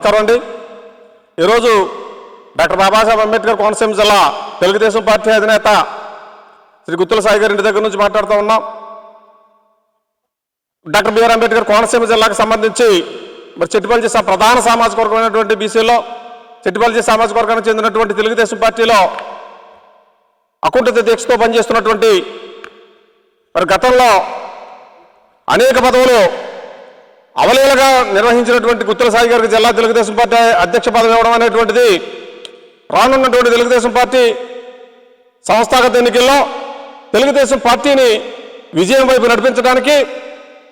నమస్కారం అండి. ఈరోజు డాక్టర్ బాబాసాహెబ్ అంబేద్కర్ కోనసీమ జిల్లా తెలుగుదేశం పార్టీ అధినేత శ్రీ గుత్తుల సాయి గారి ఇంటి దగ్గర నుంచి మాట్లాడుతూ ఉన్నాం. డాక్టర్ బిఆర్ అంబేద్కర్ కోనసీమ జిల్లాకు సంబంధించి మరి చెట్టుపల్లి సా- ప్రధాన సామాజిక వర్గమైనటువంటి బీసీలో చెట్టుపల్లి సామాజిక వర్గానికి చెందినటువంటి తెలుగుదేశం పార్టీలో అకుంఠిత దీక్షతో పనిచేస్తున్నటువంటి మరి గతంలో అనేక పదవులు అవలీలగా నిర్వహించినటువంటి గుత్తుల సాయి గారికి జిల్లా తెలుగుదేశం పార్టీ అధ్యక్ష పదవి ఇవ్వడం అనేటువంటిది రానున్నటువంటి తెలుగుదేశం పార్టీ సంస్థాగత ఎన్నికల్లో తెలుగుదేశం పార్టీని విజయం వైపు నడిపించడానికి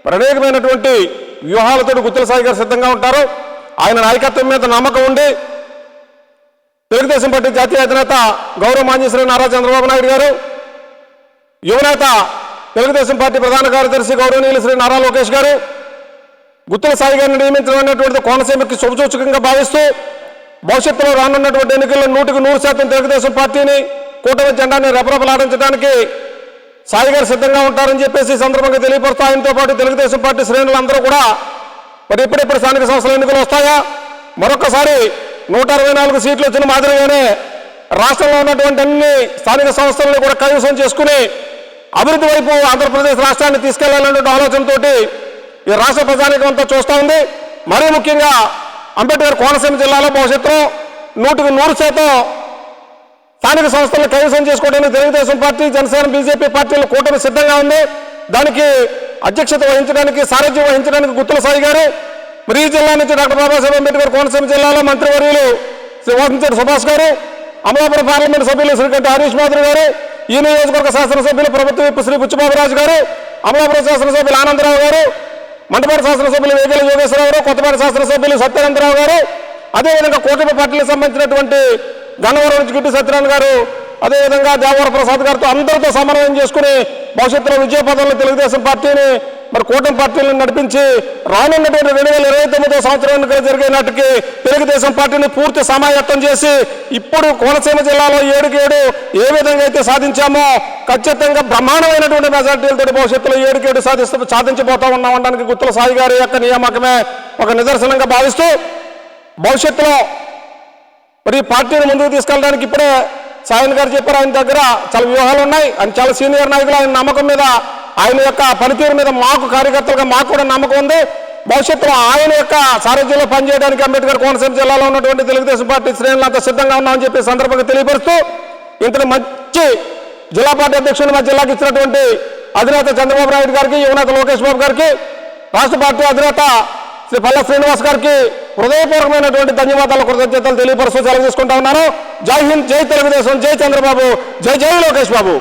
ప్రత్యేకమైనటువంటి వ్యూహాలతో గుత్తుల సాయి గారు సిద్ధంగా ఉంటారు. ఆయన నాయకత్వం మీద నమ్మకం ఉండి తెలుగుదేశం పార్టీ జాతీయ అధినేత గౌరవ మాంజేశ్వరి నారా చంద్రబాబు నాయుడు గారు యువనేత తెలుగుదేశం పార్టీ ప్రధాన కార్యదర్శి గౌరవనీయులు శ్రీ నారా లోకేష్ గారు గుత్తుల సాయి గారిని నియమించడం అనేటువంటిది కోనసీమకి శుభసూచకంగా భావిస్తూ భవిష్యత్తులో రానున్నటువంటి ఎన్నికల్లో నూటికి నూరు శాతం తెలుగుదేశం పార్టీని కూటమి జెండాని రెపరెపలాడించడానికి సాయి గారు సిద్ధంగా ఉంటారని చెప్పేసి సందర్భంగా తెలియపరుస్తూ ఆయనతో పాటు తెలుగుదేశం పార్టీ శ్రేణులందరూ కూడా మరి ఎప్పుడెప్పుడు స్థానిక సంస్థల ఎన్నికలు వస్తాయా? మరొకసారి నూట అరవై నాలుగు సీట్లు వచ్చిన మాదిరిగానే రాష్ట్రంలో ఉన్నటువంటి అన్ని స్థానిక సంస్థలను కూడా కైవసం చేసుకుని అభివృద్ధి వైపు ఆంధ్రప్రదేశ్ రాష్ట్రాన్ని తీసుకెళ్ళాలనే ఆలోచనతోటి ఈ రాష్ట్ర ప్రజానీకం అంతా చూస్తూ ఉంది. మరీ ముఖ్యంగా అంబేద్కర్ కోనసీమ జిల్లాలో భవిష్యత్తులో నూటికి నూరు శాతం స్థానిక సంస్థలను కైవసం చేసుకోవడానికి తెలుగుదేశం పార్టీ జనసేన బీజేపీ పార్టీల కూటమి సిద్ధంగా ఉంది. దానికి అధ్యక్షత వహించడానికి సారథ్యం వహించడానికి గుత్తుల సాయి గారు మరి ఈ జిల్లా నుంచి డాక్టర్ బాబాసాహెబ్ అంబేద్కర్ కోనసీమ జిల్లాలో మంత్రివర్యులు శ్రీ వాకించడి సుభాష్ గారు అమలాపురం పార్లమెంట్ సభ్యులు శ్రీకంఠ హరీష్ మాధురి గారు ఈ నియోజకవర్గ శాసనసభ్యులు ప్రభుత్వ శ్రీ బుచ్చిబాబురాజు గారు అమలాపురం శాసనసభ్యులు ఆనందరావు గారు మండపేట శాసనసభ్యులు వేదల యోగేశ్వరరావు కొత్తపాటి శాసనసభ్యులు సత్యానందరావు గారు అదేవిధంగా కూటమి పార్టీలకు సంబంధించినటువంటి గన్నవరం నుంచి గిడ్డి సత్యనారాయణ గారు అదేవిధంగా దేవర ప్రసాద్ గారితో అందరితో సమన్వయం చేసుకుని భవిష్యత్తులో విజయపదంలో తెలుగుదేశం పార్టీని మరి కూటమి పార్టీలను నడిపించి రానున్నటువంటి రెండు వేల ఇరవై తొమ్మిదో సంవత్సరం ఎన్నికలు జరిగే నాటికి తెలుగుదేశం పార్టీని పూర్తి సమాయత్తం చేసి ఇప్పుడు కోనసీమ జిల్లాలో ఏడుకేడు ఏ విధంగా అయితే సాధించామో ఖచ్చితంగా బ్రహ్మాండమైనటువంటి మెజార్టీలతో భవిష్యత్తులో ఏడుకేడు సాధిస్తూ సాధించబోతా ఉన్నాం అనడానికి గుత్తుల సాయి గారి యొక్క నియామకమే ఒక నిదర్శనంగా భావిస్తూ భవిష్యత్తులో మరి ఈ పార్టీని ముందుకు తీసుకెళ్ళడానికి ఇప్పుడే సాయన్ గారు చెప్పారు ఆయన దగ్గర చాలా వ్యూహాలు ఉన్నాయి. ఆయన చాలా సీనియర్ నాయకులు. ఆయన నమ్మకం మీద ఆయన యొక్క పనితీరు మీద మాకు కార్యకర్తలుగా మాకు కూడా నమ్మకం ఉంది. భవిష్యత్తులో ఆయన యొక్క సారథ్యంలో పనిచేయడానికి అంబేద్కర్ కోనసీమ జిల్లాలో ఉన్నటువంటి తెలుగుదేశం పార్టీ శ్రేణులంతా సిద్ధంగా ఉన్నామని చెప్పి సందర్భంగా తెలియపరుస్తూ ఇంతటి మంచి జిల్లా పార్టీ అధ్యక్షుడు మా జిల్లాకి ఇచ్చినటువంటి అధినేత చంద్రబాబు నాయుడు గారికి యువనేత లోకేష్ బాబు గారికి రాష్ట్ర పార్టీ అధినేత శ్రీ పల్ల శ్రీనివాస్ గారికి హృదయపూర్వకమైనటువంటి ధన్యవాదాలు కృతజ్ఞతలు తెలియపరుస్తూ సెలవు తీసుకుంటా ఉన్నాను. జై హింద్ జై తెలుగుదేశం జై చంద్రబాబు జై జై లోకేష్ బాబు.